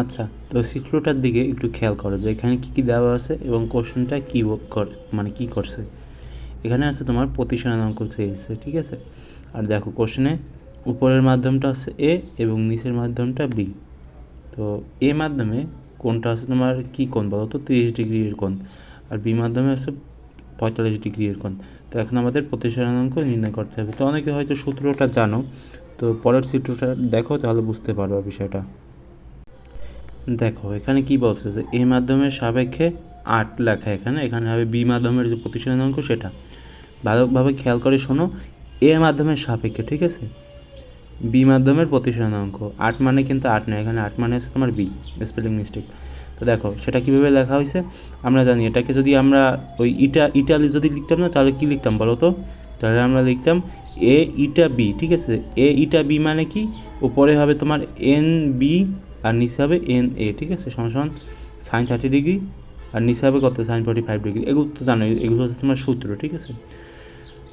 আচ্ছা তো চিত্রটার দিকে একটু খেয়াল করো যে এখানে কী কী দেওয়া আছে এবং কোশ্চেনটা কী কর মানে কী করছে। এখানে আছে তোমার প্রতিসরণাঙ্ক চেয়েছে ঠিক আছে? আর দেখো, কোশ্চেনে উপরের মাধ্যমটা আছে এ এবং নিচের মাধ্যমটা বি। তো এ মাধ্যমে কোনটা আছে তোমার কী কোণ বলো তো? তিরিশ ডিগ্রির কোণ। আর বি মাধ্যমে আছে পঁয়তাল্লিশ ডিগ্রির কোণ। তো এখন আমাদের প্রতিসরণাঙ্ক নির্ণয় করতে হবে। তো অনেকে হয়তো সূত্রটা জানো, তো পরের চিত্রটা দেখো, তাহলে বুঝতে পারবা বিষয়টা। দেখো, এখানে কি বলছে যে, এ মাধ্যমের সাপেক্ষে আট লেখা এখানে। এখানে হবে বি মাধ্যমের যে প্রতিসরণাঙ্ক সেটা। ভালোভাবে খেয়াল করে শোনো, এ মাধ্যমের সাপেক্ষে, ঠিক আছে? বি মাধ্যমের প্রতিসরণাঙ্ক আট মানে কিন্তু আট নয়, এখানে আট মানে হচ্ছে তোমার বি, স্পেলিং মিস্টেক। তো দেখো, সেটা কীভাবে লেখা হয়েছে? আমরা জানি, এটাকে যদি আমরা ওই ইটা, ইটালি যদি লিখতাম না, তাহলে কী লিখতাম বলো তো? তাহলে আমরা লিখতাম এ ইটা বি, ঠিক আছে? এ ইটা বি মানে কি? উপরে হবে তোমার এন বি আর নিচে হবে এন এ ঠিক আছে? সমান সাইন থার্টি ডিগ্রি আর নিচে হবে কত? সাইন ফর্টি ফাইভ ডিগ্রি এগুলো তো জানো এগুলো হচ্ছে তোমার সূত্র, ঠিক আছে?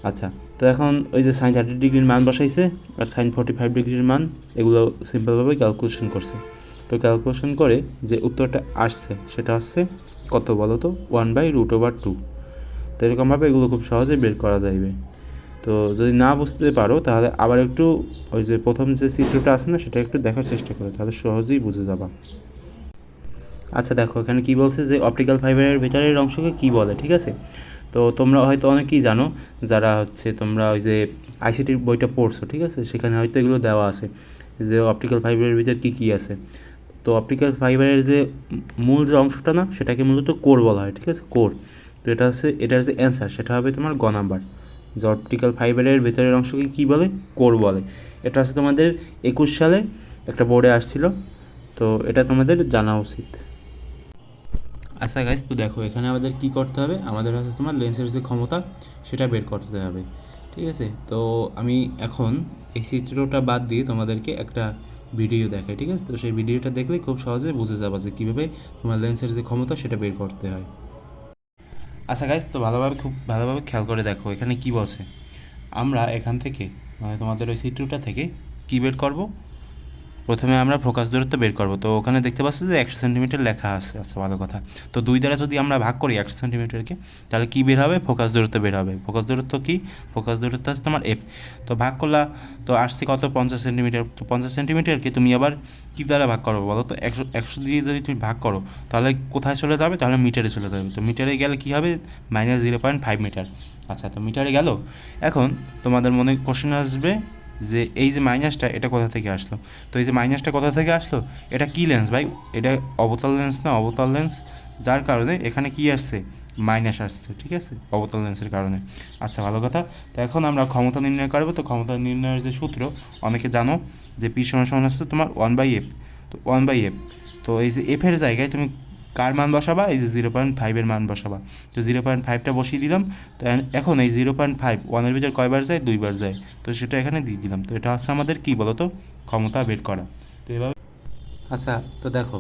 আচ্ছা তো এখন ওই যে সাইন থার্টি ডিগ্রির মান বসাইছে, আর সাইন ফর্টি ফাইভ ডিগ্রির মান, এগুলো সিম্পলভাবে ক্যালকুলেশন করছে। তো ক্যালকুলেশন করে যে উত্তরটা আসছে, সেটা হচ্ছে কত বলো তো one by root over two তো এরকমভাবে এগুলো খুব সহজে বের করা যাইবে। তো যদি না বুঝতে পারো, তাহলে আবার একটু ওই যে প্রথম যে চিত্রটা আছে না, সেটা একটু দেখার চেষ্টা করো, তাহলে সহজেই বুঝে যাবা। আচ্ছা দেখো, এখানে কি বলছে যে অপটিক্যাল ফাইবারের ভেতরের অংশকে কি বলে, ঠিক আছে? তো তোমরা হয়তো অনেকেই জানো, যারা হচ্ছে তোমরা ওই যে আইসিটির বইটা পড়ছো, ঠিক আছে? সেখানে হয়তো এগুলো দেওয়া আছে যে অপটিক্যাল ফাইবারের ভিতর কী কী আছে। তো অপটিক্যাল ফাইবারের যে মূল যে অংশটা না, সেটাকে মূলত কোর বলা হয়, ঠিক আছে? কোর তো এটা হচ্ছে, এটার যে অ্যান্সার সেটা হবে তোমার গ নাম্বার যে অপটিক্যাল ফাইবারের ভেতরের অংশকে কী বলে? কোর বলে। এটা আছে তোমাদের একুশ সালে একটা বোর্ডে আসছিল। তো এটা তোমাদের জানা উচিত। আচ্ছা গাইজ তো দেখো, এখানে আমাদের কি করতে হবে? আমাদের হচ্ছে তোমার লেন্সের যে ক্ষমতা, সেটা বের করতে হবে। ঠিক আছে? তো আমি এখন এই চিত্রটা বাদ দিয়ে তোমাদেরকে একটা ভিডিও দেখাই, ঠিক আছে? তো সেই ভিডিওটা দেখলে খুব সহজে বুঝে যাবা যে কীভাবে তোমার লেন্সের যে ক্ষমতা, সেটা বের করতে হয়। আচ্ছা গাইজ তো ভালোভাবে খুব ভালোভাবে খেয়াল করে দেখো, এখানে কি বসে আমরা এখান থেকে মানে তোমাদের ওই চিত্রটা থেকে কী বের করব? প্রথমে আমরা ফোকাস দূরত্ব বের করব। তো ওখানে দেখতে পাচ্ছি যে একশো সেন্টিমিটার লেখা আছে আচ্ছা ভালো কথা। তো দুই দ্বারা যদি আমরা ভাগ করি একশো সেন্টিমিটারকে, তাহলে কী বের হবে? ফোকাস দূরত্ব বের হবে। ফোকাস দূরত্ব কি? ফোকাস দূরত্ব আছে তোমার এফ তো ভাগ করলা, তো আসছে কত? পঞ্চাশ সেন্টিমিটার। তো পঞ্চাশ সেন্টিমিটারকে তুমি আবার কী দ্বারা ভাগ করো বলো তো? একশো একশো দিয়ে যদি তুমি ভাগ করো, তাহলে কোথায় চলে যাবে? তাহলে মিটারে চলে যাবে। তো মিটারে গেলে কী হবে? Minus zero point five metre আচ্ছা তো মিটারে গেল। এখন তোমাদের মনে কোশ্চেন আসবে যে এই যে মাইনাসটা এটা কোথা থেকে আসলো? তো এই যে মাইনাসটা কোথা থেকে আসলো? এটা কী লেন্স ভাই? এটা অবতল লেন্স না অবতল লেন্স যার কারণে এখানে কি আসছে? মাইনাস আসছে, ঠিক আছে? অবতল লেন্সের কারণে। আচ্ছা ভালো কথা। তো এখন আমরা ক্ষমতা নির্ণয় করব। তো ক্ষমতা নির্ণয়ের যে সূত্র, অনেকে জানো যে পি সমান সমান আসছে তোমার ওয়ান বাই এফ তো ওয়ান বাই এফ তো এই যে এফের জায়গায় তুমি কার মান বসাবা? এই যে জিরো পয়েন্ট ফাইভের মান বসাবা। তো জিরো পয়েন্ট ফাইভটা বসিয়ে দিলাম। তো এখন এই জিরো পয়েন্ট ফাইভ ওয়ানের ভিতরে কয়বার যায়? দুইবার যায়। তো সেটা এখানে দিয়ে দিলাম। তো এটা হচ্ছে আমাদের কী বলো তো? ক্ষমতা বের করা। তো এভাবে আচ্ছা তো দেখো,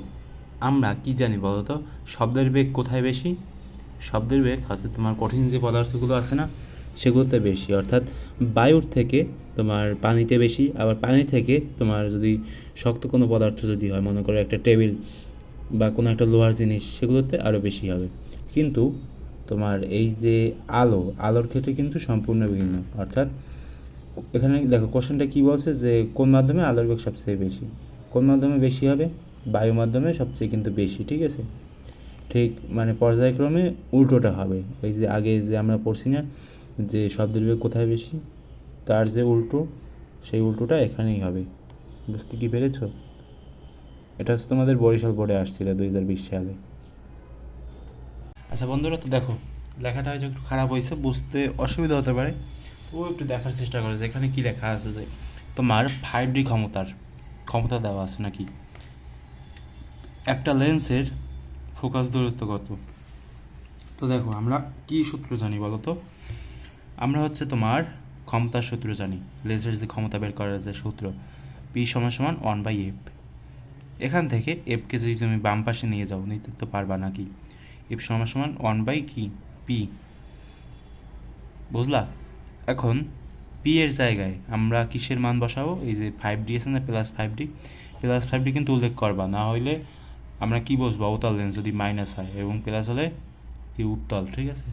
আমরা কি জানি বলো তো? শব্দের বেগ কোথায় বেশি? শব্দের বেগ হচ্ছে তোমার কঠিন যে পদার্থগুলো আছে না, সেগুলোতে বেশি। অর্থাৎ বায়ুর থেকে তোমার পানিতে বেশি, আবার পানি থেকে তোমার যদি শক্ত কোনো পদার্থ যদি হয়, মনে করো একটা টেবিল বা কোনো একটা লোহার জিনিস সেগুলোতে আরও বেশি হবে। কিন্তু তোমার এই যে আলো, আলোর ক্ষেত্রে কিন্তু সম্পূর্ণ ভিন্ন। অর্থাৎ এখানে দেখো কোশ্চেনটা কী বলছে যে কোন মাধ্যমে আলোর বেগ সবচেয়ে বেশি? কোন মাধ্যমে বেশি হবে? বায়ু মাধ্যমে সবচেয়ে কিন্তু বেশি, ঠিক আছে? ঠিক মানে পর্যায়ক্রমে উল্টোটা হবে। এই যে আগে যে আমরা পড়ছি না যে শব্দের বেগ কোথায় বেশি? তার যে উল্টো, সেই উল্টোটা এখানেই হবে। বুঝতে কি পেরেছ? এটা হচ্ছে তোমাদের বরিশাল বোর্ডে আসছিল দুই হাজার বিশ সালে। আচ্ছা বন্ধুরা, তো দেখো, লেখাটা হয়তো একটু খারাপ হয়েছে, বুঝতে অসুবিধা হতে পারে। ও একটু দেখার চেষ্টা করে যে এখানে কী লেখা আছে যে তোমার ফাইভ ডি ক্ষমতার, ক্ষমতা দেওয়া আছে নাকি? একটা লেন্সের ফোকাস দূরত্ব কত? তো দেখো, আমরা কি সূত্র জানি বলো তো? আমরা হচ্ছে তোমার ক্ষমতার সূত্র জানি, লেন্সের যে ক্ষমতা বের করার যে সূত্র পি সমান সমান ওয়ান বাই এফ এখান থেকে এফকে যদি তুমি বাম পাশে নিয়ে যাও, নিতে তো পারবা নাকি? এফ সমান সমান ওয়ান বাই কি? পি বুঝলা? এখন পি এর জায়গায় আমরা কিসের মান বসাবো? এই যে ফাইভ ডি আছে না plus five D plus five D কিন্তু উল্লেখ করবা, না হইলে আমরা কি বসবো? অবতল লেন্স যদি মাইনাস হয় এবং প্লাস হলে কি উত্তল, ঠিক আছে?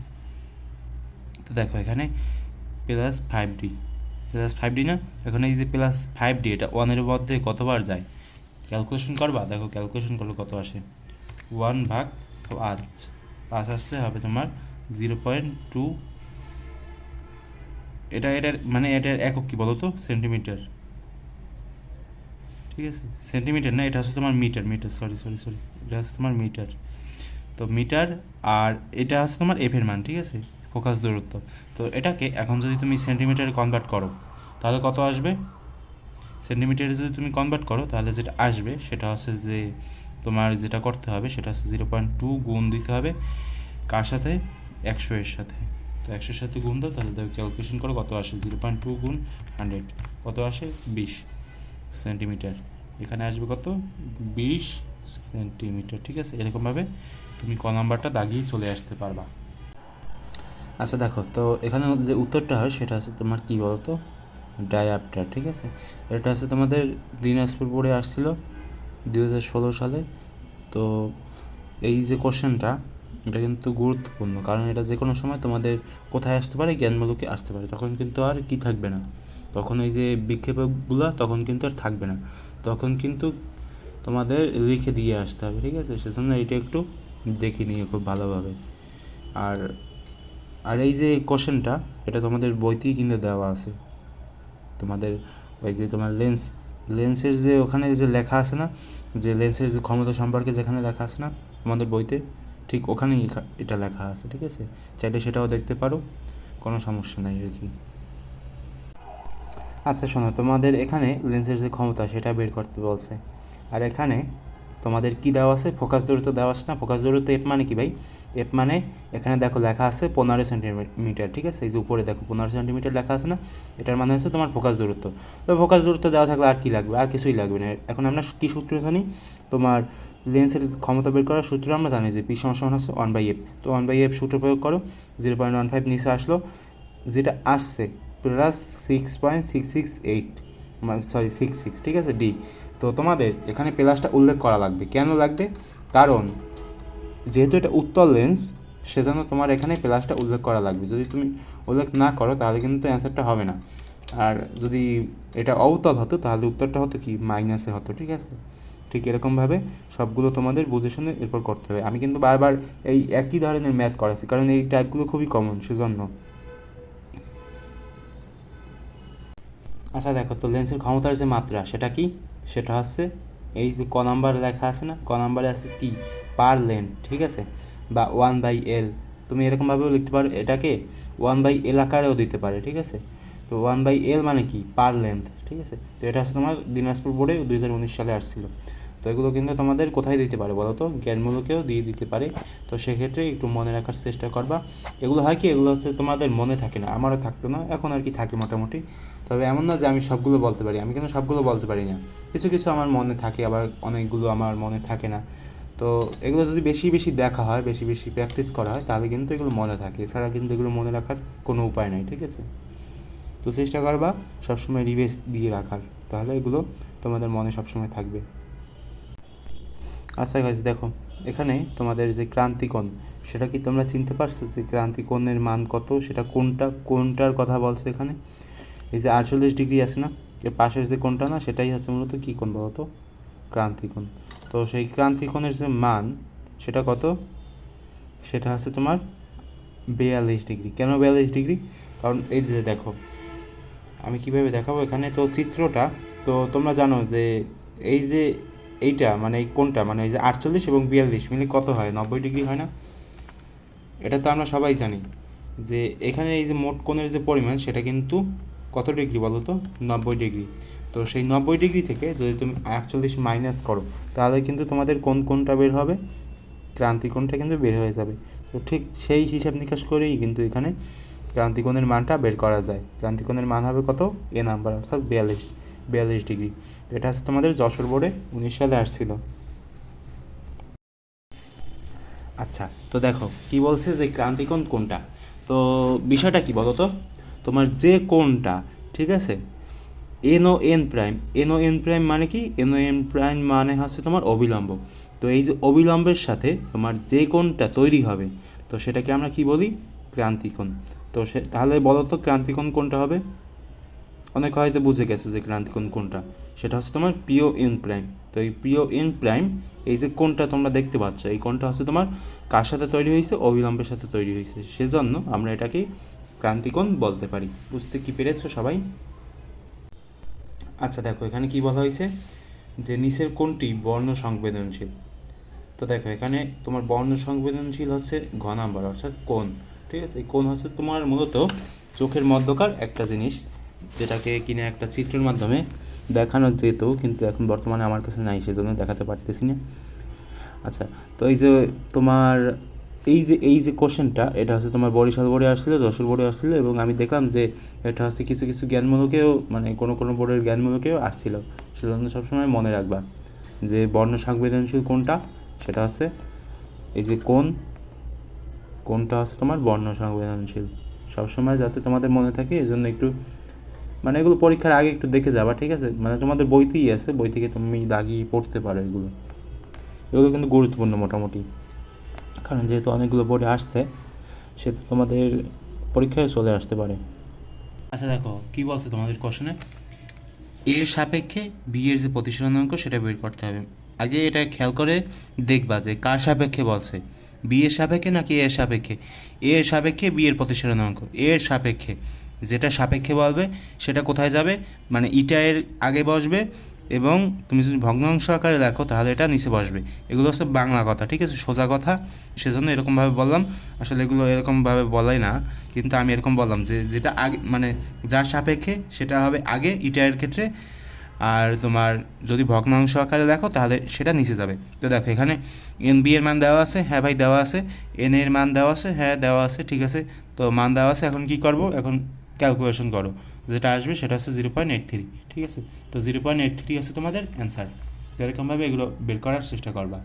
তো দেখো এখানে plus five D plus five D না? এখন এই যে প্লাস ফাইভ ডি এটা ওয়ানের মধ্যে কতবার যায়? ক্যালকুলেশন করবা? দেখো ক্যালকুলেশন করলে কত আসে? ওয়ান ভাগ পাঁচ। পাঁচ আসলে হবে তোমার জিরো পয়েন্ট টু এটা, এটার মানে এটার একক কী বলো তো সেন্টিমিটার ঠিক আছে? সেন্টিমিটার না, এটা হচ্ছে তোমার metre metre sorry sorry sorry এটা হচ্ছে তোমার মিটার তো মিটার আর এটা হচ্ছে তোমার এফের মান, ঠিক আছে? ফোকাস দূরত্ব। তো এটাকে এখন যদি তুমি সেন্টিমিটারে কনভার্ট করো, তাহলে কত আসবে? সেন্টিমিটারে যদি তুমি কনভার্ট করো, তাহলে যেটা আসবে সেটা হচ্ছে যে তোমার যেটা করতে হবে সেটা হচ্ছে জিরো পয়েন্ট টু গুণ দিতে হবে। কার সাথে? একশো এর সাথে। তো একশোর সাথে গুণ দাও, তাহলে দেখো ক্যালকুলেশন করো কত আসে? জিরো পয়েন্ট টু গুণ হান্ড্রেড কত আসে? বিশ সেন্টিমিটার। এখানে আসবে কত? বিশ সেন্টিমিটার। ঠিক আছে? এরকমভাবে তুমি ক নাম্বারটা দাগিয়ে চলে আসতে পারবা। আচ্ছা দেখো, তো এখানে যে উত্তরটা হয় সেটা হচ্ছে তোমার কী বলতো? ডায়াপ্টার ঠিক আছে? এটা আছে তোমাদের দিনাজপুর বোর্ডে আসছিল দুই হাজার ষোলো সালে। তো এই যে কোশ্চেনটা এটা কিন্তু গুরুত্বপূর্ণ, কারণ এটা যে কোনো সময় তোমাদের কোথায় আসতে পারে, জ্ঞানমূলকে আসতে পারে, তখন কিন্তু আর কি থাকবে না। তখন এই যে বিক্ষেপকগুলো তখন কিন্তু আর থাকবে না। তখন কিন্তু তোমাদের লিখে দিয়ে আসতে হবে, ঠিক আছে? সেজন্য এটা একটু দেখে নিয়ে খুব ভালোভাবে। আর আর এই যে কোশ্চেনটা এটা তোমাদের বইতেই কিন্তু দেওয়া আছে। তোমাদের ওই যে তোমার লেন্স লেন্সের যে ওখানে যে লেখা আছে না, যে লেন্সের যে ক্ষমতা সম্পর্কে যেখানে লেখা আছে না, তোমাদের বইতে, ঠিক ওখানেই এটা লেখা আছে, ঠিক আছে? চাইলে সেটাও দেখতে পারো, কোনো সমস্যা নাই আর কি। আচ্ছা শোনো, তোমাদের এখানে লেন্সের যে ক্ষমতা সেটা বের করতে বলছে। আর এখানে তোমাদের কি দেওয়া আছে? ফোকাস দূরত্ব দেওয়া আছে না? ফোকাস দূরত্ব এফ মানে কি ভাই? এফ মানে এখানে দেখো লেখা আছে পনেরো সেন্টিমিটার, ঠিক আছে? এই যে উপরে দেখো পনেরো সেন্টিমিটার লেখা আছে না? এটার মানে হচ্ছে তোমার ফোকাস দূরত্ব। তো ফোকাস দূরত্ব দেওয়া থাকলে আর কি লাগবে? আর কিছুই লাগবে না। এখন আমরা কী সূত্র জানি? তোমার লেন্সের ক্ষমতা বের করার সূত্র আমরা জানি যে পি সমান হচ্ছে ওয়ান বাই এফ তো ওয়ান বাই এফ সূত্র প্রয়োগ করো জিরো পয়েন্ট ওয়ান ফাইভ নিচে আসলো, যেটা আসছে plus six point six six eight মানে সরি সিক্স সিক্স ঠিক আছে? ডি তো তোমাদের এখানে প্লাসটা উল্লেখ করা লাগবে। কেন লাগবে? কারণ যেহেতু এটা উত্তল লেন্স সেজন্য তোমার এখানে প্লাসটা উল্লেখ করা লাগবে। যদি তুমি উল্লেখ না করো, তাহলে কিন্তু অ্যান্সারটা হবে না। আর যদি এটা অবতল হতো, তাহলে উত্তরটা হতো কি? মাইনাসে হতো, ঠিক আছে? ঠিক এরকমভাবে সবগুলো তোমাদের বুঝে শুনে এরপর করতে হবে। আমি কিন্তু বারবার এই একই ধরনের ম্যাথ করাচ্ছি, কারণ এই টাইপগুলো খুবই কমন সেজন্য। আচ্ছা দেখো, তো লেন্সের ক্ষমতার যে মাত্রা, সেটা কি? সেটা হচ্ছে এই যে ক নাম্বার লেখা আছে না, ক নাম্বারে আছে কি? পার লেন ঠিক আছে? বা ওয়ান বাই এল। তুমি এরকমভাবেও লিখতে পারো, এটাকে ওয়ান বাই এল আকারেও দিতে পারে, ঠিক আছে? তো ওয়ান বাই এল মানে কি? পার লেন্থ ঠিক আছে? তো এটা হচ্ছে তোমার দিনাজপুর বোর্ডে দুই হাজার উনিশ সালে আসছিল। তো এগুলো কিন্তু তোমাদের কোথায় দিতে পারে বলো তো? জ্ঞানমূলকেও দিয়ে দিতে পারে। তো সেক্ষেত্রে একটু মনে রাখার চেষ্টা করবা। এগুলো হয় কি? এগুলো হচ্ছে তোমাদের মনে থাকে না, আমারও থাকতো না, এখন আর কি থাকে মোটামুটি। তবে এমন না যে আমি সবগুলো বলতে পারি, আমি কিন্তু সবগুলো বলতে পারি না। কিছু কিছু আমার মনে থাকে, আবার অনেকগুলো আমার মনে থাকে না। তো এগুলো যদি বেশি বেশি দেখা হয়, বেশি বেশি প্র্যাকটিস করা হয়, তাহলে কিন্তু এগুলো মনে থাকে। এছাড়া কিন্তু এগুলো মনে রাখার কোনো উপায় নাই, ঠিক আছে? তো চেষ্টা করবা সবসময় রিভাইজ দিয়ে রাখার। তাহলে এগুলো তোমাদের মনে সবসময় থাকবে। আচ্ছা গাইজ দেখো, এখানে তোমাদের যে ক্রান্তিকোণ, সেটা কি তোমরা চিনতে পারছ যে ক্রান্তিকোণের মান কত? সেটা কোনটা, কোনটার কথা বলছো এখানে? এই যে আটচল্লিশ ডিগ্রি আছে না এর পাশের যে কোণটা না, সেটাই হচ্ছে মূলত কী কোণ বলতো ক্রান্তিকোণ। তো সেই ক্রান্তিকোণের যে মান, সেটা কত? সেটা হচ্ছে তোমার বিয়াল্লিশ ডিগ্রি। কেন বিয়াল্লিশ ডিগ্রি? কারণ এই যে দেখো, আমি কীভাবে দেখাবো এখানে? তো চিত্রটা, তো তোমরা জানো যে এই যে এইটা মানে এই কোনটা? মানে এই যে আটচল্লিশ এবং বিয়াল্লিশ, মিলে কত হয়? নব্বই ডিগ্রি হয় না? এটা তো আমরা সবাই জানি যে এখানে এই যে মোট কোণের যে পরিমাণ, সেটা কিন্তু কত ডিগ্রি বলো তো? নব্বই ডিগ্রি। তো সেই নব্বই ডিগ্রি থেকে যদি তুমি আটচল্লিশ মাইনাস করো, তাহলে কিন্তু তোমাদের কোন কোনটা বের হবে? ক্রান্তিকোণটা কিন্তু বের হয়ে যাবে। তো ঠিক সেই হিসাব নিকাশ করেই কিন্তু এখানে ক্রান্তিকোণের মানটা বের করা যায়। ক্রান্তিকোণের মান হবে কত? এ নাম্বার, অর্থাৎ বিয়াল্লিশ। বিয়াল্লিশ ডিগ্রি। এটা হচ্ছে তোমাদের যশোর বোর্ডে উনিশ সালে আসছিল। আচ্ছা তো দেখো, কি বলছে যে ক্রান্তিকোণ কোনটা তো বিষয়টা কি বলো তো তোমার যে কোনটা ঠিক আছে? এন ও এন প্রাইম এন ও এন প্রাইম মানে কি? এন ও এন প্রাইম মানে হচ্ছে তোমার অবিলম্ব। তো এই যে অবিলম্বের সাথে তোমার যে কোণটা তৈরি হবে, তো সেটাকে আমরা কি বলি? ক্রান্তিকোণ। তো সে, তাহলে বলো তো ক্রান্তিকোণ কোনটা হবে? অনেক হয়তো বুঝে গেছো যে ক্রান্তিকোণ কোনটা। সেটা হচ্ছে তোমার পিও এন প্রাইম তো এই পিও এন প্রাইম এই যে কোনটা তোমরা দেখতে পাচ্ছ, এই কোনটা হচ্ছে তোমার কার সাথে তৈরি হয়েছে? অবিলম্বের সাথে তৈরি হয়েছে। সেজন্য আমরা এটাকে ক্রান্তিকোণ বলতে পারি। বুঝতে কি পেরেছ সবাই? আচ্ছা দেখো, এখানে কি বলা হয়েছে? যে নিচের কোনটি বর্ণ সংবেদনশীল। তো দেখো, এখানে তোমার বর্ণ সংবেদনশীল হচ্ছে ঘ নাম্বার, অর্থাৎ কোন ঠিক আছে? কোন হচ্ছে তোমার মূলত চোখের মধ্যকার একটা জিনিস। যেটাকে কিনে একটা চিত্রের মাধ্যমে দেখানো যেত, কিন্তু এখন বর্তমানে আমার কাছে নাই, সেজন্য দেখাতে পারতেছি না। আচ্ছা তো এই যে তোমার, এই যে এই যে কোশ্চেনটা এটা হচ্ছে তোমার বরিশাল বোর্ডে আসছিল, যশোর বোর্ডে আসছিল, এবং আমি দেখলাম যে এটা হচ্ছে কিছু কিছু জ্ঞানমূলকেও মানে কোনো কোনো বোর্ডের জ্ঞানমূলকেও আসছিল। সেজন্য সবসময় মনে রাখবা যে বর্ণ সংবেদনশীল কোনটা, সেটা হচ্ছে এই যে কোন, কোনটা হচ্ছে তোমার বর্ণ সংবেদনশীল। সবসময় যাতে তোমাদের মনে থাকে এই জন্য একটু মানে এগুলো পরীক্ষার আগে একটু দেখে যাবা, ঠিক আছে? মানে তোমাদের বইতেই আছে, বই থেকে তুমি দাগিয়ে পড়তে পারো এগুলো। এগুলো কিন্তু গুরুত্বপূর্ণ মোটামুটি। কারণ যেহেতু অনেকগুলো বোর্ডে আসছে, সেহেতু তোমাদের পরীক্ষায় চলে আসতে পারে। আচ্ছা দেখো, কি বলছে তোমাদের কোশ্চেনে এর সাপেক্ষে বি এর যে প্রতিসরণাঙ্ক সেটা বের করতে হবে। আগে এটা খেয়াল করে দেখবা যে কার সাপেক্ষে বলছে? বি এর সাপেক্ষে নাকি এর সাপেক্ষে? এর সাপেক্ষে বি এর প্রতিসরণাঙ্ক এ এর সাপেক্ষে যেটা সাপেক্ষে বলবে, সেটা কোথায় যাবে? মানে ইটা এর আগে বসবে এবং তুমি যদি ভগ্নাংশ আকারে দেখো, তাহলে এটা নিচে বসবে। এগুলো হচ্ছে বাংলা কথা, ঠিক আছে? সোজা কথা। সেজন্য এরকমভাবে বললাম। আসলে এগুলো এরকমভাবে বলাই না, কিন্তু আমি এরকম বললাম যে, যেটা আগে মানে যার সাপেক্ষে, সেটা হবে আগে ইটায়ের ক্ষেত্রে। আর তোমার যদি ভগ্নাংশ আকারে দেখো, তাহলে সেটা নিচে যাবে। তো দেখো, এখানে এন বি এর মান দেওয়া আছে হ্যাঁ ভাই দেওয়া আছে। এন এর মান দেওয়া আছে হ্যাঁ দেওয়া আছে, ঠিক আছে? তো মান দেওয়া আছে, এখন কি করব? এখন ক্যালকুলেশন করো। যেটা আসবে সেটা হচ্ছে জিরো পয়েন্ট এইট থ্রি ঠিক আছে? তো জিরো পয়েন্ট এইট থ্রি আছে তোমাদের অ্যান্সার এরকমভাবে এগুলো বের করার চেষ্টা করবা?